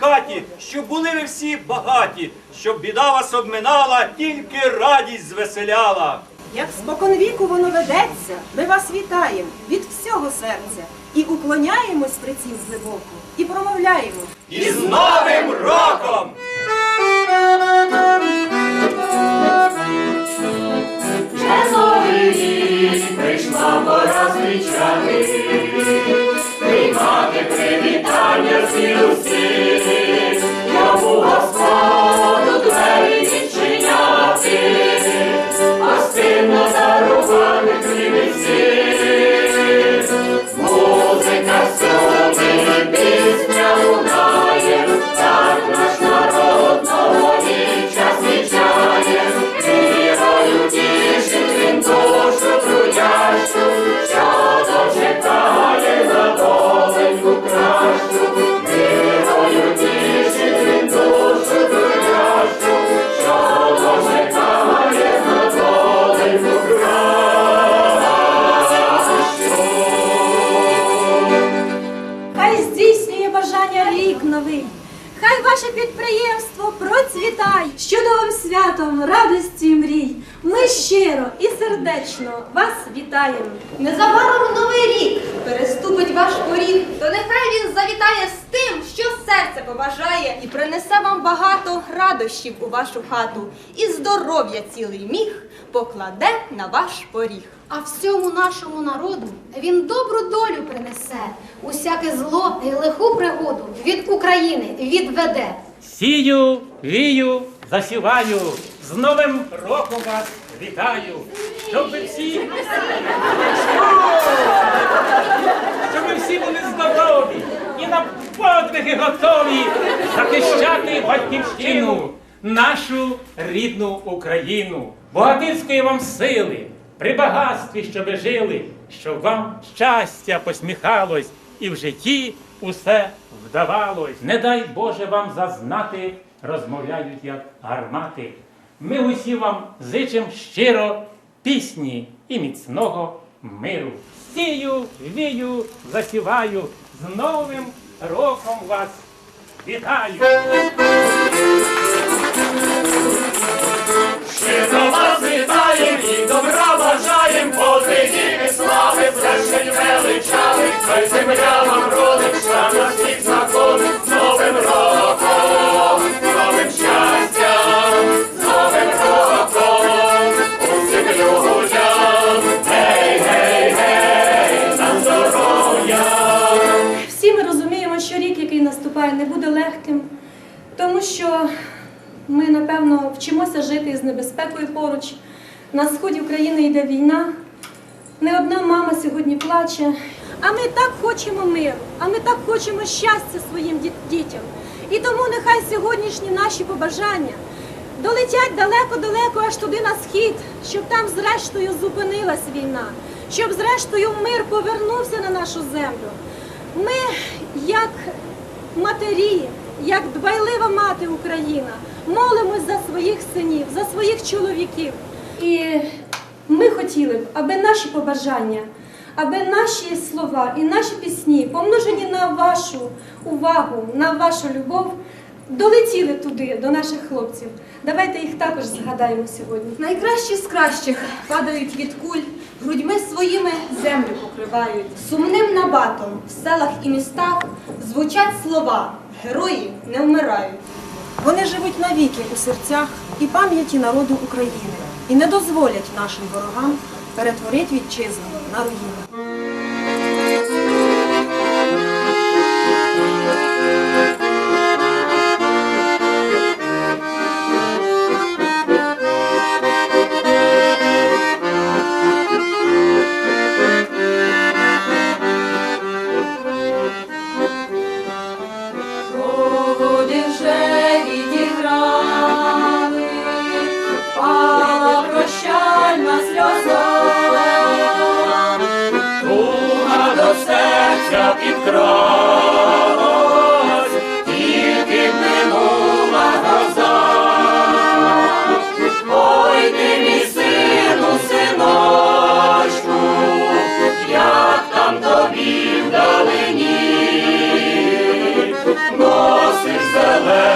хаті, щоб були ви всі багаті, щоб біда вас обминала, тільки радість звеселяла. Як споконвіку воно ведеться, ми вас вітаємо від всього серця і уклоняємось при цім глибоко, і промовляємо. І з Новим роком! Вже новий рік прийшла пора зустрічати, приймати привітання всі усі, рік новий. Хай ваше підприємство процвітає. З чудовим святом, радості і мрій. Ми щиро і сердечно вас вітаємо. Незабаром новий рік переступить ваш поріг, то нехай він завітає з тим, що серце побажає, і принесе вам багато радощів у вашу хату, і здоров'я цілий міг покладе на ваш поріг. А всьому нашому народу він добру долю принесе, усяке зло і лиху пригоду від України відведе. Сію, вію, засіваю, з Новим роком вас вітаю, щоб ви всі, щоб ви всі були здорові і на подвиги готові захищати батьківщину, нашу рідну Україну. Богатирської вам сили, при багатстві, щоб ви жили, щоб вам щастя посміхалось і в житті усе вдавалось. Не дай Боже вам зазнати, розмовляють як гармати. Ми усі вам зичим щиро пісні і міцного миру. Сію, вію, засіваю, з Новим роком вас вітаю! Щиро звершень хай земля вам на всіх знакомих, з новим роком, з новим новим роком, усім людям. Всі ми розуміємо, що рік, який наступає, не буде легким, тому що ми, напевно, вчимося жити з небезпекою поруч. На сході України йде війна. Не одна мама сьогодні плаче. А ми так хочемо миру, а ми так хочемо щастя своїм дітям. І тому нехай сьогоднішні наші побажання долетять далеко-далеко аж туди на схід, щоб там зрештою зупинилась війна, щоб зрештою мир повернувся на нашу землю. Ми, як матері, як дбайлива мати Україна, молимось за своїх синів, за своїх чоловіків. І ми хотіли б, аби наші побажання, аби наші слова і наші пісні, помножені на вашу увагу, на вашу любов, долетіли туди, до наших хлопців. Давайте їх також згадаємо сьогодні. Найкращі з кращих падають від куль, грудьми своїми землю покривають. Сумним набатом в селах і містах звучать слова Герої не вмирають. Вони живуть навіки у серцях і пам'яті народу України і не дозволять нашим ворогам перетворити вітчизну на руїну. Ся підкралась, тільки минула гроза, ой ти мій сину, синочку, як там тобі вдалині, носиш зелені.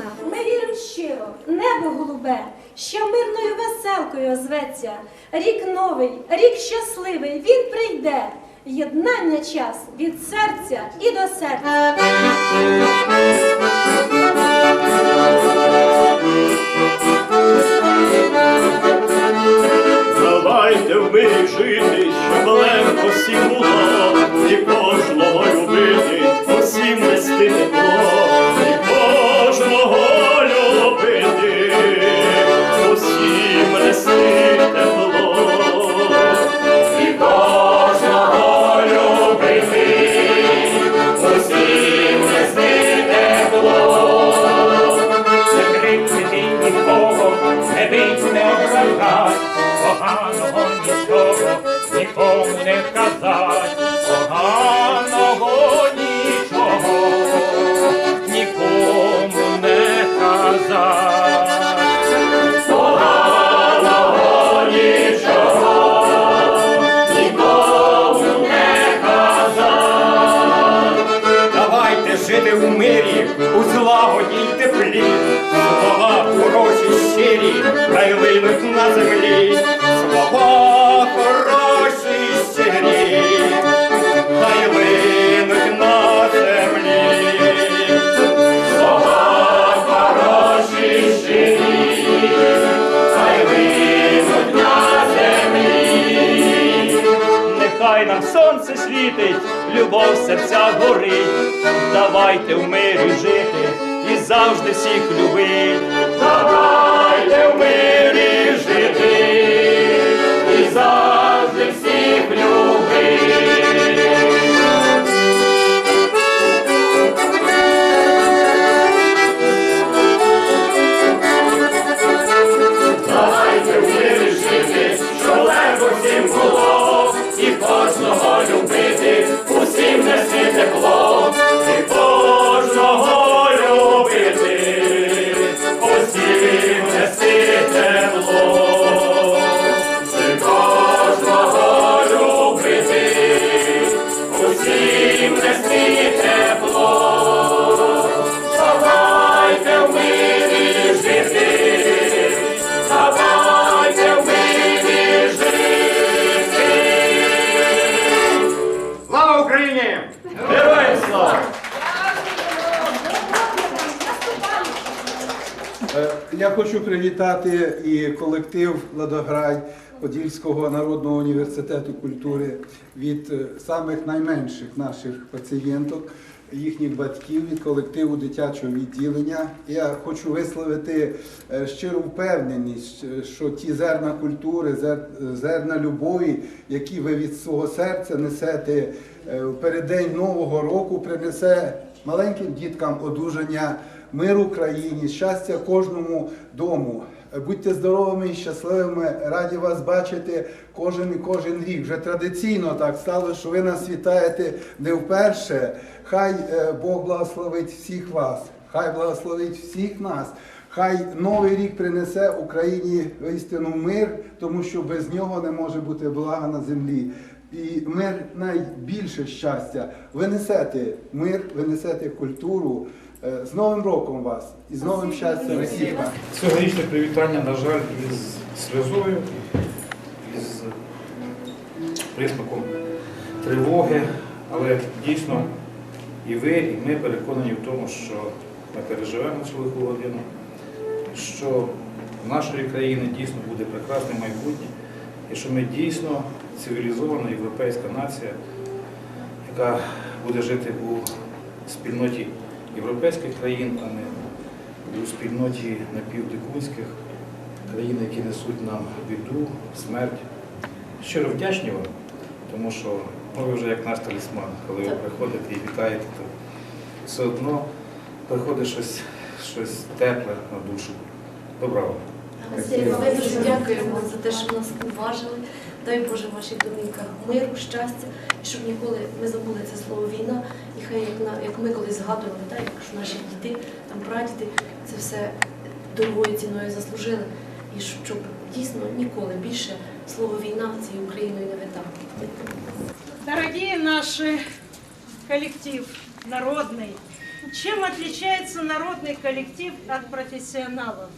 Схилиться. Ми віримо щиро, небо голубе, що мирною веселкою озветься. Рік новий, рік щасливий, він прийде. Єднання час від серця і до серця. Любов в серцях горить. Давайте в мирі жити і завжди всіх любить. Давайте в мирі привітати і колектив Ладограй Подільського народного університету культури від е, самих найменших наших пацієнток, їхніх батьків, від колективу дитячого відділення. Я хочу висловити е, щиру впевненість, е, що ті зерна культури, зер- зерна любові, які ви від свого серця несете в переддень Нового року, принесе маленьким діткам одужання мир Україні, щастя кожному дому. Будьте здоровими і щасливими, раді вас бачити кожен і кожен рік. Вже традиційно так стало, що ви нас вітаєте не вперше. Хай е, Бог благословить всіх вас, хай благословить всіх нас. Хай новий рік принесе Україні істину мир, тому що без нього не може бути блага на землі. І мир найбільше щастя. Ви несете мир, ви несете культуру. Е, З Новим роком вас і з новим щастям всіх. Цьогорічне привітання, на жаль, із сльозою, із присмаком тривоги, але дійсно і ви, і ми переконані в тому, що ми переживемо цю лиху годину, що в нашої країни дійсно буде прекрасне майбутнє, і що ми дійсно цивілізована європейська нація, яка буде жити у спільноті європейських країн, а не у спільноті напівдикунських країн, які несуть нам біду, смерть. Щиро вдячні вам, тому що ну, ви вже як наш талісман, коли ви приходите і вітаєте, то все одно приходить щось, щось тепле на душу. Добра вам. Дякуємо за те, що нас уважили. Дай Боже ваших домівках миру, щастя, і щоб ніколи не забули це слово війна. І хай, як, на, як ми колись згадували, так, як що наші діти, там прадіди це все дорогою ціною заслужили. І щоб дійсно ніколи більше слово війна цією Україною не витав. Дорогие наши коллектив народный. Чем отличается народный коллектив от профессионалов?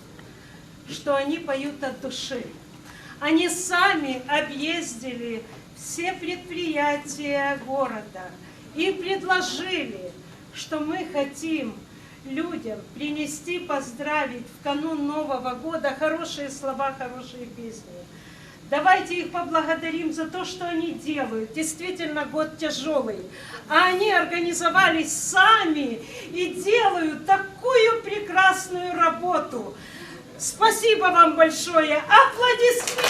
Что они поют от души. Они сами объездили все предприятия города и предложили, что мы хотим людям принести, поздравить в канун Нового года хорошие слова, хорошие песни. Давайте их поблагодарим за то, что они делают. Действительно, год тяжелый. А они организовались сами и делают такую прекрасную работу. Спасибо вам большое. Аплодисменты!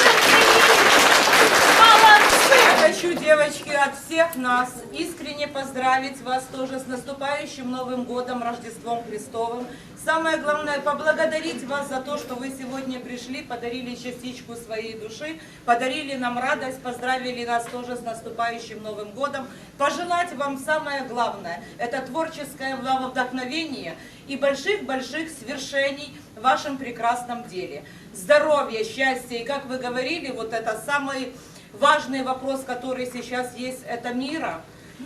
Молодцы! Хочу, девочки, от всех нас искренне поздравить вас тоже с наступающим Новым годом, Рождеством Христовым. Самое главное, поблагодарить вас за то, что вы сегодня пришли, подарили частичку своей души, подарили нам радость, поздравили нас тоже с наступающим Новым годом. Пожелать вам самое главное, это творческое вдохновение и больших-больших свершений вашем прекрасном деле. Здоровья, счастья и, как вы говорили, вот это самый важный вопрос, который сейчас есть, это мира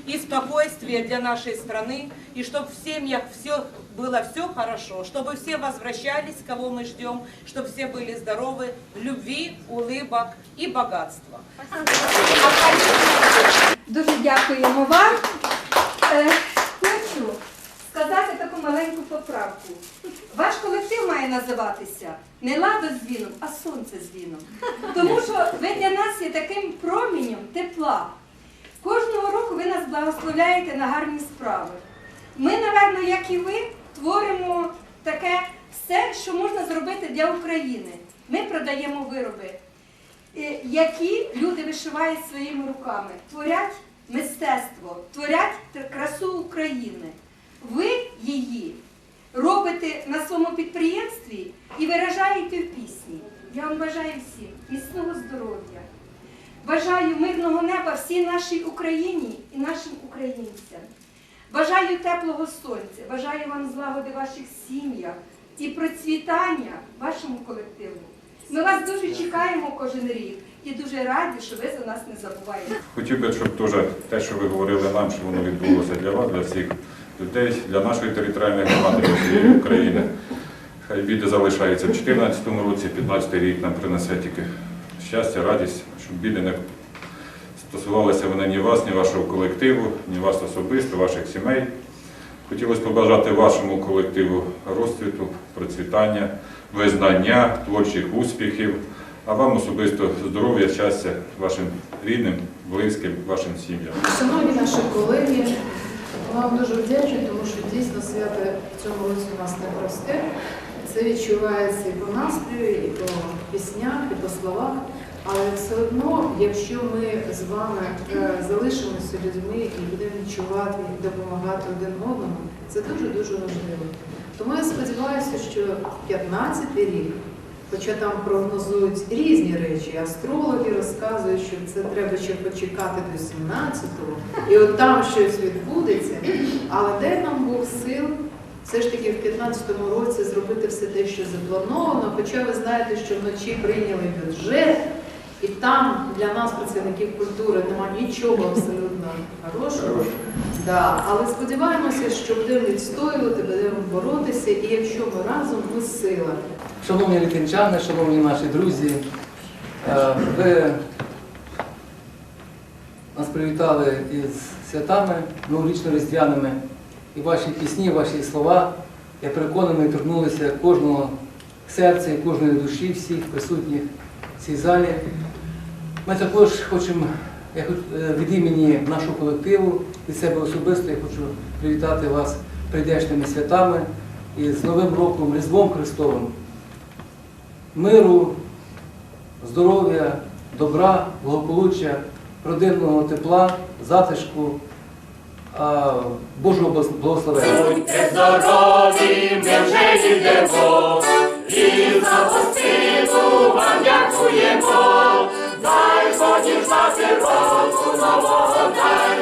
и спокойствия для нашей страны, и чтобы в семьях все было все хорошо, чтобы все возвращались, кого мы ждем, чтобы все были здоровы, любви, улыбок и богатства. Дуже дякуємо вам. Маленьку поправку. Ваш колектив має називатися не ладо з віном, а сонце з віном. Тому що ви для нас є таким промінням тепла. Кожного року ви нас благословляєте на гарні справи. Ми, напевно, як і ви, творимо таке все, що можна зробити для України. Ми продаємо вироби, е, які люди вишивають своїми руками, творять мистецтво, творять красу України. Ви її робите на своєму підприємстві і виражаєте в пісні. Я вам бажаю всім міцного здоров'я. Бажаю мирного неба всій нашій Україні і нашим українцям. Бажаю теплого сонця, бажаю вам злагоди в ваших сім'ях і процвітання вашому колективу. Ми вас дуже чекаємо кожен рік і дуже раді, що ви за нас не забуваєте. Хотів би, щоб теж те, що ви говорили нам, щоб воно відбулося для вас, для всіх людей, для нашої територіальної громади, всієї України. Хай біди залишаються в 2014 році, 15 рік нам принесе тільки щастя, радість, щоб біди не стосувалися вони ні вас, ні вашого колективу, ні вас особисто, ваших сімей. Хотілося побажати вашому колективу розцвіту, процвітання, визнання, творчих успіхів, а вам особисто здоров'я, щастя вашим рідним, близьким, вашим сім'ям. Шановні наші колеги, вам дуже вдячні, тому що дійсно свято в цьому році у нас непросте. Це відчувається і по настрою, і по піснях, і по словах. Але все одно, якщо ми з вами е, залишимося людьми і будемо відчувати і допомагати один одному, це дуже-дуже важливо. Тому я сподіваюся, що 15 рік, хоча там прогнозують різні речі, астрологи розказують, що це треба ще почекати до 17-го, і от там щось відбудеться. Але дай нам Бог сил все ж таки в 15-му році зробити все те, що заплановано. Хоча ви знаєте, що вночі прийняли бюджет, і там для нас, працівників культури, нема нічого абсолютно хорошого. Да. Але сподіваємося, що будемо відстоювати, будемо боротися, і якщо ми разом, ми сила. Шановні літинчани, шановні наші друзі, е, ви нас привітали із святами новорічно-різдвяними, і ваші пісні, ваші слова, я переконаний, торкнулися кожного серця і кожної душі всіх присутніх в цій залі. Ми також хочемо, я хочу е, від імені нашого колективу і себе особисто я хочу привітати вас прийдешними святами і з Новим роком, Різдвом Христовим, миру, здоров'я, добра, благополуччя, родинного тепла, затишку, Божого благословення. Будьте здорові, ми вже йдемо, і за гостину вам дякуємо. Радіжна зірвалку нового дня.